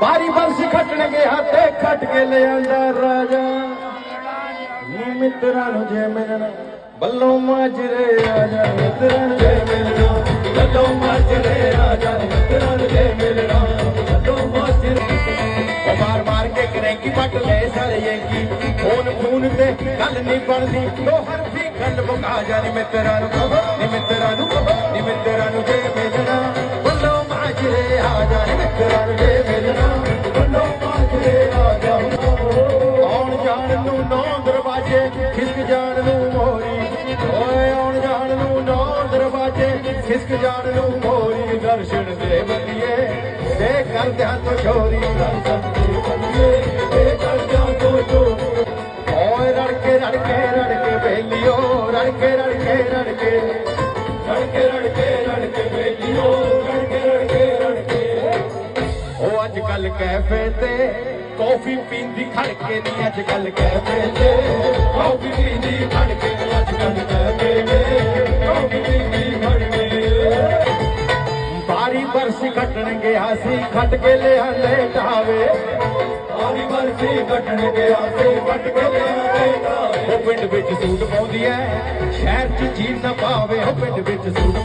ਬਾਰੀ ਬਰਸੀ ਖੱਟਣ ਗਿਆ ਤੇ ਖੱਟ ਕੇ ਲਿਆਂਦਾ ਰਾਜਾ। ਨੀ ਮਿੱਤਰਾਂ ਨੂੰ ਜੇ ਮਿਲਣਾ ਬੱਲੋਂ ਮਾਜਰੇ ਰਾਜਾ, ਮਿੱਤਰਾਂ ਨੂੰ ਜੇ ਮਿਲਣਾ ਬੱਲੋਂ ਮਾਜਰੇ ਰਾਜਾ, ਮਿੱਤਰਾਂ ਨੂੰ ਜੇ ਮਿਲਣਾ ਬੱਲੋਂ ਮਾਜਰੇ। ਮਾਰ ਮਾਰ ਕੇ ਕਰੇਗੀ ਪੱਟ ਲੈ ਸਾਰੇ ਕੀ ਫੋਨ ਫੋਨ ਤੇ ਗੱਲ ਨਹੀਂ ਬਣਦੀ ਦੋ ਹਰਫੀ ਗੱਲ ਬੁਕਾ ਜਾਣੀ ਮਿੱਤਰਾਂ ਨੂੰ। ਖਿਸਕ ਜਾਣ ਨੂੰ ਮੋਰੀ, ਓਏ ਆਉਣ ਜਾਣ ਨੂੰ ਨੌ ਦਰਵਾਜ਼ੇ ਖਿਸਕ ਜਾਣ ਨੂੰ ਮੋਰੀ, ਦਰਸ਼ਨ ਦੇ ਬੰਦੀਏ ਦੇ ਕਰਦਿਆਂ ਤੋਂ ਚੋਰੀ ਦਰਸ਼ਨ ਦੇ ਬੰਦੀਏ ਦੇ ਕਰਦਿਆਂ ਤੋਂ ਚੋਰੀ ਓਏ ਰੜਕੇ ਰੜਕੇ ਰੜਕੇ ਬੇਲੀਓ, ਰੜਕੇ ਰੜਕੇ ਰੜਕੇ। ਰੜਕੇ ਰੜਕੇ ਰੜਕੇ ਬੇਲੀਓ, ਰੜਕੇ ਰੜਕੇ ਰੜਕੇ। ਉਹ ਅੱਜ ਕੱਲ ਕੈਫੇ ਤੇ ਕੌਫੀ ਪੀਂਦੀ ਖੜਕੇ ਨਹੀਂ ਅੱਜ ਕੱਲ ਕੈਫੇ ਤੇ। ਕਾਫੀ ਬਰਸੀ ਕੱਟਣ ਗਿਆ ਸੀ ਖੱਟ ਕੇ ਲਿਆਂਦੇ ਢਾਵੇ। ਬਾਰੀ ਬਰਸੀ ਕੱਟਣ ਗਿਆ ਸੀ ਖੱਟ ਕੇ ਲਿਆਂਦੇ ਢਾਵੇ। ਉਹ ਪਿੰਡ ਵਿੱਚ ਸੂਟ ਪਾਉਂਦੀ ਐ ਸ਼ਹਿਰ 'ਚ ਜੀਨ ਨਾ ਪਾਵੇ ਉਹ ਪਿੰਡ ਵਿੱਚ ਸੂਟ